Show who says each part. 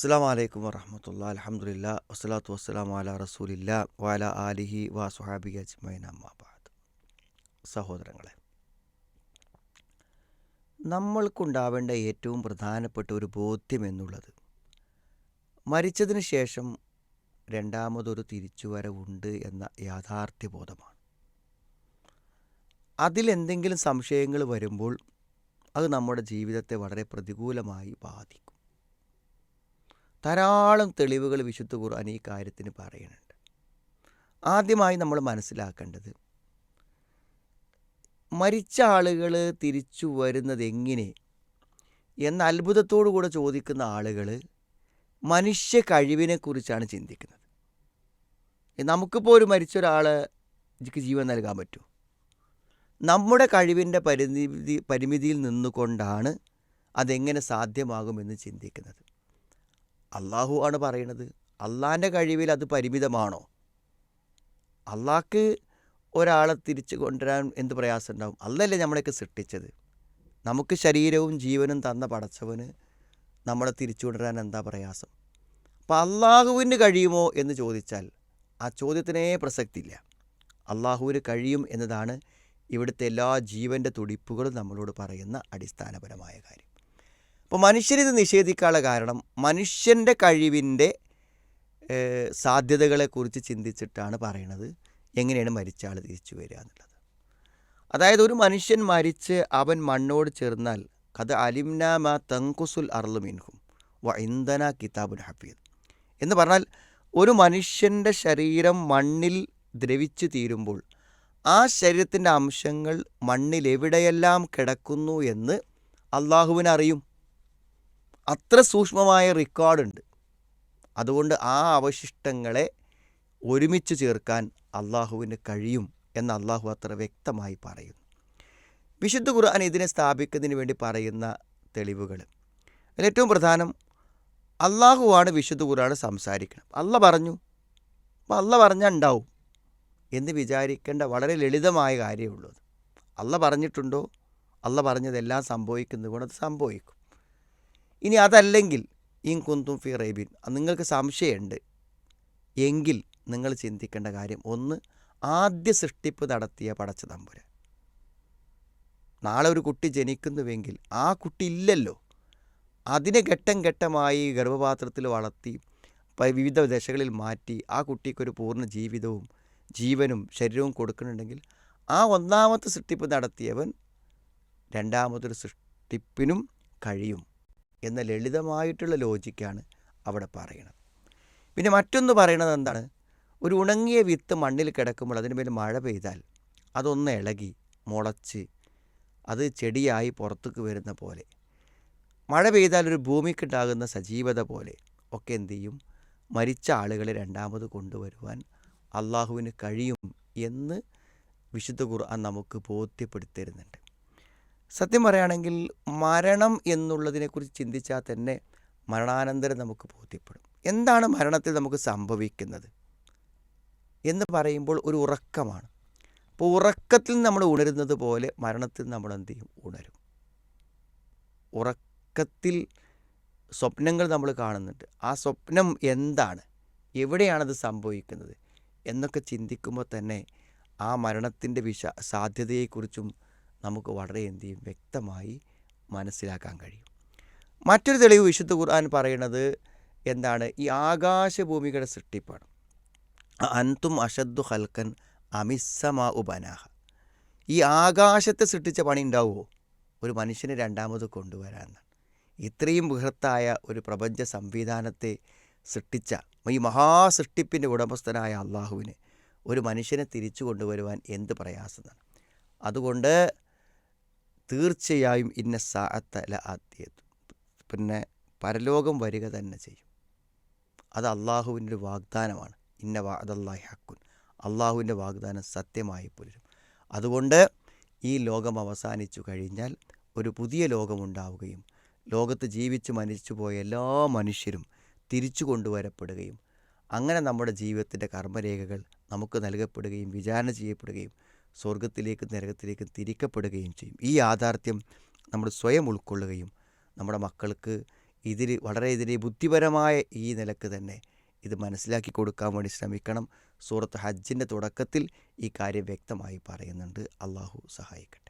Speaker 1: അസ്സാം വലൈക്കും വറഹമത്തുള്ള അലഹമുല്ല വസ്സലാത്തു വസ്സലാം അല റസൂലില്ല വാല ആലിഹി വാ സുഹാബി അജ്മൈൻ അമ്മാബാദ് സഹോദരങ്ങളെ നമ്മൾക്കുണ്ടാവേണ്ട ഏറ്റവും പ്രധാനപ്പെട്ട ഒരു ബോധ്യം എന്നുള്ളത് മരിച്ചതിന് ശേഷം രണ്ടാമതൊരു തിരിച്ചുവരവുണ്ട് എന്ന യാഥാർത്ഥ്യ യാഥാർത്ഥ്യബോധമാണ് അതിലെന്തെങ്കിലും സംശയങ്ങൾ വരുമ്പോൾ അത് നമ്മുടെ ജീവിതത്തെ വളരെ പ്രതികൂലമായി ബാധിക്കും. ധാരാളം തെളിവുകൾ വിശുദ്ധ ഖുർആൻ ഈ കാര്യത്തിന് പറയുന്നുണ്ട്. ആദ്യമായി നമ്മൾ മനസ്സിലാക്കേണ്ടത് മരിച്ച ആളുകൾ തിരിച്ചു വരുന്നത് എങ്ങനെ? എന്ന അത്ഭുതത്തോടു കൂടെ ചോദിക്കുന്ന ആളുകൾ മനുഷ്യ കഴിവിനെക്കുറിച്ചാണ് ചിന്തിക്കുന്നത്. നമുക്കിപ്പോൾ ഒരു മരിച്ച ഒരാൾക്ക് ജീവൻ നൽകാൻ പറ്റുമോ നമ്മുടെ കഴിവിന്റെ പരിമിതി പരിമിതിയിൽ നിന്നുകൊണ്ടാണ് അതെങ്ങനെ സാധ്യമാകുമെന്ന് ചിന്തിക്കുന്നത്. അള്ളാഹു ആണ് പറയണത് അള്ളാന്റെ കഴിവിൽ അത് പരിമിതമാണോ? അള്ളാഹ്ക്ക് ഒരാളെ തിരിച്ചു കൊണ്ടുവരാൻ എന്ത് പ്രയാസം ഉണ്ടാവും? അല്ലല്ലേ നമ്മളെയൊക്കെ സൃഷ്ടിച്ചത്. നമുക്ക് ശരീരവും ജീവനും തന്ന പടച്ചവന് നമ്മളെ തിരിച്ചു കൊണ്ടുവരാൻ എന്താ പ്രയാസം? അപ്പം അള്ളാഹുവിന് കഴിയുമോ എന്ന് ചോദിച്ചാൽ ആ ചോദ്യത്തിനേ പ്രസക്തിയില്ല. അള്ളാഹുവിന് കഴിയും എന്നതാണ് ഇവിടുത്തെ എല്ലാ ജീവന്റെ തുടിപ്പുകളും നമ്മളോട് പറയുന്ന അടിസ്ഥാനപരമായ കാര്യം. അപ്പോൾ മനുഷ്യരിത് നിഷേധിക്കാനുള്ള കാരണം മനുഷ്യന്റെ കഴിവിന്റെ സാധ്യതകളെക്കുറിച്ച് ചിന്തിച്ചിട്ടാണ് പറയണത്. എങ്ങനെയാണ് മരിച്ച ആൾ തിരിച്ചു വരിക എന്നുള്ളത്. അതായത് ഒരു മനുഷ്യൻ മരിച്ച് അവൻ മണ്ണോട് ചേർന്നാൽ കഥ അലിംനാമ തങ്കുസുൽ അർലു മിൻഹും വ ഇന്ധന കിതാബുൽ ഹഫീദ്. എന്ന് പറഞ്ഞാൽ ഒരു മനുഷ്യന്റെ ശരീരം മണ്ണിൽ ദ്രവിച്ചു തീരുമ്പോൾ ആ ശരീരത്തിന്റെ അംശങ്ങൾ മണ്ണിൽ എവിടെയെല്ലാം കിടക്കുന്നു എന്ന് അള്ളാഹുവിനറിയും. അത്ര സൂക്ഷ്മമായ റെക്കോർഡുണ്ട്. അതുകൊണ്ട് ആ അവശിഷ്ടങ്ങളെ ഒരുമിച്ച് ചേർക്കാൻ അള്ളാഹുവിന് കഴിയും എന്ന് അള്ളാഹു അത്ര വ്യക്തമായി പറയുന്നു. വിശുദ്ധ ഖുർആൻ ഇതിനെ സ്ഥാപിക്കുന്നതിന് വേണ്ടി പറയുന്ന തെളിവുകൾ അതിലേറ്റവും പ്രധാനം അള്ളാഹുവാണ് വിശുദ്ധ ഖുർആൻ സംസാരിക്കണം. അല്ല പറഞ്ഞു അപ്പോൾ അല്ല പറഞ്ഞാൽ ഉണ്ടാവും എന്ന് വിചാരിക്കേണ്ട വളരെ ലളിതമായ കാര്യമുള്ളത് അല്ല പറഞ്ഞിട്ടുണ്ടോ? അല്ല പറഞ്ഞതെല്ലാം സംഭവിക്കുന്നതുകൊണ്ട് അത് സംഭവിക്കും. ഇനി അതല്ലെങ്കിൽ ഇൻ കുന്തും ഫി റൈബിൻ. നിങ്ങൾക്ക് സംശയമുണ്ട്. എങ്കിൽ നിങ്ങൾ ചിന്തിക്കേണ്ട കാര്യം ഒന്ന് ആദ്യ സൃഷ്ടിപ്പ് നടത്തിയ പടച്ച തമ്പുരാൻ. നാളെ ഒരു കുട്ടി ജനിക്കുന്നുവെങ്കിൽ ആ കുട്ടി ഇല്ലല്ലോ. അതിനെ ഘട്ടം ഘട്ടമായി ഗർഭപാത്രത്തിൽ വളർത്തി വിവിധ ദശകളിൽ മാറ്റി ആ കുട്ടിക്കൊരു പൂർണ ജീവിതവും ജീവനും ശരീരവും കൊടുക്കുന്നുണ്ടെങ്കിൽ ആ ഒന്നാമത്തെ സൃഷ്ടിപ്പ് നടത്തിയവൻ രണ്ടാമതൊരു സൃഷ്ടിപ്പിനും കഴിയും. എന്ന ലളിതമായിട്ടുള്ള ലോജിക്കാണ് അവിടെ പറയുന്നത് പിന്നെ മറ്റൊന്ന് പറയണത് എന്താണ്? ഒരു ഉണങ്ങിയ വിത്ത് മണ്ണിൽ കിടക്കുമ്പോൾ അതിന് മേൽ മഴ പെയ്താൽ അതൊന്ന് ഇളകി മുളച്ച് അത് ചെടിയായി പുറത്തേക്ക് വരുന്ന പോലെ. മഴ പെയ്താൽ ഒരു ഭൂമിക്കുണ്ടാകുന്ന സജീവത പോലെ ഒക്കെ എന്തു ചെയ്യും? മരിച്ച ആളുകളെ രണ്ടാമത് കൊണ്ടുവരുവാൻ അള്ളാഹുവിന് കഴിയും എന്ന് വിശുദ്ധ ഖുർആൻ നമുക്ക് ബോധ്യപ്പെടുത്തരുന്നുണ്ട് സത്യം പറയുകയാണെങ്കിൽ മരണം എന്നുള്ളതിനെക്കുറിച്ച് ചിന്തിച്ചാൽ തന്നെ മരണാനന്തരം നമുക്ക് ബോധ്യപ്പെടും. എന്താണ് മരണത്തിൽ നമുക്ക് സംഭവിക്കുന്നത് എന്ന് പറയുമ്പോൾ ഒരു ഉറക്കമാണ്. അപ്പോൾ ഉറക്കത്തിൽ നമ്മൾ ഉണരുന്നത് പോലെ മരണത്തിൽ നമ്മൾ എന്ത് ചെയ്യും? ഉണരും. ഉറക്കത്തിൽ സ്വപ്നങ്ങൾ നമ്മൾ കാണുന്നുണ്ട്. ആ സ്വപ്നം എന്താണ്? എവിടെയാണത് സംഭവിക്കുന്നത്? എന്നൊക്കെ ചിന്തിക്കുമ്പോൾ തന്നെ ആ മരണത്തിന്റെ വിശ സാധ്യതയെക്കുറിച്ചും നമുക്ക് വളരെ എന്ത് ചെയ്യും വ്യക്തമായി മനസ്സിലാക്കാൻ കഴിയും. മറ്റൊരു തെളിവ് വിശുദ്ധ ഖുർആൻ പറയുന്നത് എന്താണ്? ഈ ആകാശഭൂമികളുടെ സൃഷ്ടിപ്പാണ്. അൻതും അഷദ്ദു ഹൽക്കൻ അമിസ്സമാ ഉബനാഹ ഈ ആകാശത്തെ സൃഷ്ടിച്ച പണി ഉണ്ടാവുമോ? ഒരു മനുഷ്യനെ രണ്ടാമത് കൊണ്ടുവരാമെന്നാണ് ഇത്രയും ബൃഹത്തായ ഒരു പ്രപഞ്ച സംവിധാനത്തെ സൃഷ്ടിച്ച ഈ മഹാസൃഷ്ടിപ്പിന്റെ ഉടമസ്ഥനായ അള്ളാഹുവിന് ഒരു മനുഷ്യനെ തിരിച്ചു കൊണ്ടുവരുവാൻ എന്ത് പ്രയാസമാണ്? അതുകൊണ്ട് തീർച്ചയായും ഇന്ന സാഅത്തല ആദ്യത് പിന്നെ പരലോകം വരിക തന്നെ ചെയ്യും. അത് അള്ളാഹുവിന്റെ ഒരു വാഗ്ദാനമാണ്. ഇന്ന വാദല്ലാഹി ഹക്കുൻ. അള്ളാഹുവിന്റെ വാഗ്ദാനം സത്യമായി പുലരും. അതുകൊണ്ട് ഈ ലോകം അവസാനിച്ചു കഴിഞ്ഞാൽ ഒരു പുതിയ ലോകമുണ്ടാവുകയും ലോകത്ത് ജീവിച്ച് മരിച്ചു പോയ എല്ലാ മനുഷ്യരും തിരിച്ചു കൊണ്ടുവരപ്പെടുകയും അങ്ങനെ നമ്മുടെ ജീവിതത്തിന്റെ കർമ്മരേഖകൾ നമുക്ക് നൽകപ്പെടുകയും വിചാരണ ചെയ്യപ്പെടുകയും സ്വർഗത്തിലേക്കും നരകത്തിലേക്കും തിരിക്കപ്പെടുകയും ചെയ്യും. ഈ യാഥാർത്ഥ്യം നമ്മൾ സ്വയം ഉൾക്കൊള്ളുകയും നമ്മുടെ മക്കൾക്ക് ഇതിൽ വളരെ ഇതിലെ ബുദ്ധിപരമായ ഈ നിലയ്ക്ക് തന്നെ ഇത് മനസ്സിലാക്കി കൊടുക്കാൻ വേണ്ടി ശ്രമിക്കണം. സൂറത്ത് ഹജ്ജിന്റെ തുടക്കത്തിൽ ഈ കാര്യം വ്യക്തമായി പറയുന്നുണ്ട്. അള്ളാഹു സഹായിക്കട്ടെ.